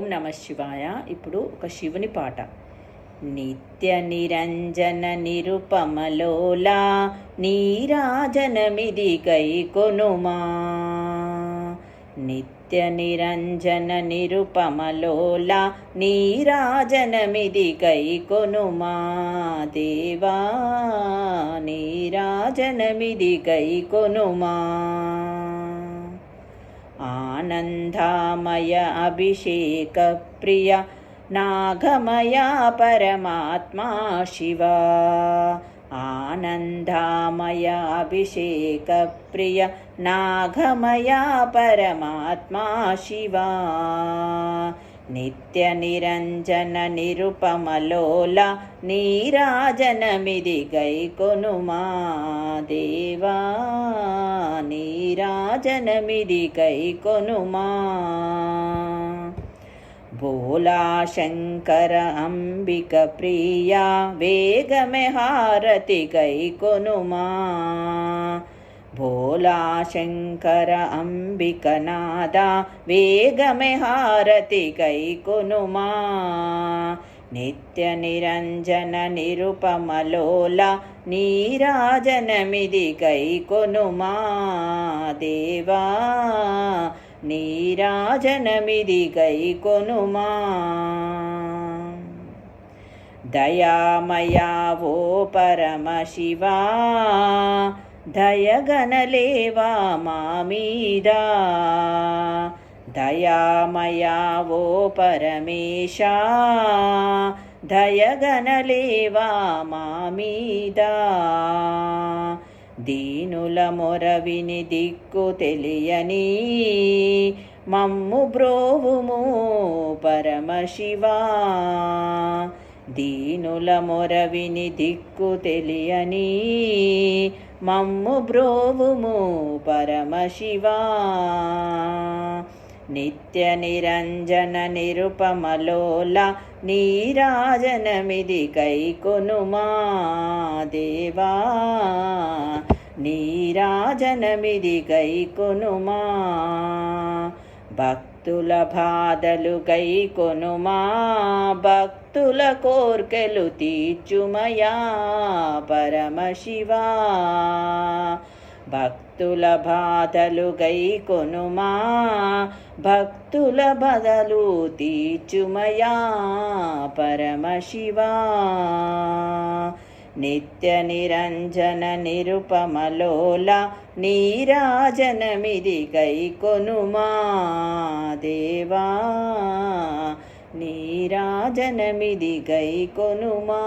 ఓం నమ శివాయ. ఇప్పుడు ఒక శివుని పాట. నిత్య నిరంజన నిరుపమలోలా నీరాజనమిది కై కొనుమా. నిత్య నిరంజన నిరుపమలోలా నీరాజనమిది కై కొనుమా. దేవా నీరాజనమిది కై కొనుమా. आनन्दामय अभिषेकप्रिया नागमया परमात्मा शिवा। आनन्दामय अभिषेकप्रिय नागमया परमात्मा शिवा। పరమాత్మా శివ నిత్య నిరంజన నిరుపమలోల నీరాజనమిది గై కొనుమా దేవా నీరాజనమిది గై కొనుమా భోలా శంకర అంబిక ప్రియా వేగమే హారతి భోలా శంకర అంబిక నాద వేగమే హారతి కై నిత్య నిరంజన నిరుపమలోల నీరాజనమిది కైకొనుమా దేవా నీరాజనమిది కై కొనుమా దయామయా ఓ పరమశివా దయగనలేవా మా మీద? దయామయా ఓ పరమేశ దయగనలేవా మా మీద? దీనుల మొరవిని దిక్కు తెలియని మమ్ము బ్రోవుము పరమశివా దీనుల మొరవిని దిక్కు తెలియని మమ్ము బ్రోవుము పరమశివా. నిత్య నిరంజన నిరుపమలోల నీరాజనమిది కైకొనుమా దేవా. నీరాజనమిది కైకొనుమా. భక్తి భక్తుల బాధలు కై కొనుమా భక్తుల కోర్కెలు తీర్చుమయా పరమశివా. భక్తుల బాధలు గై కొనుమా భక్తుల బదలు తీర్చుమయా పరమశివా. నిత్య నిరంజన నిరుపమలోల నీరాజనమిది కైకొనుమా దేవా? నీరాజనమిది గైకొనుమా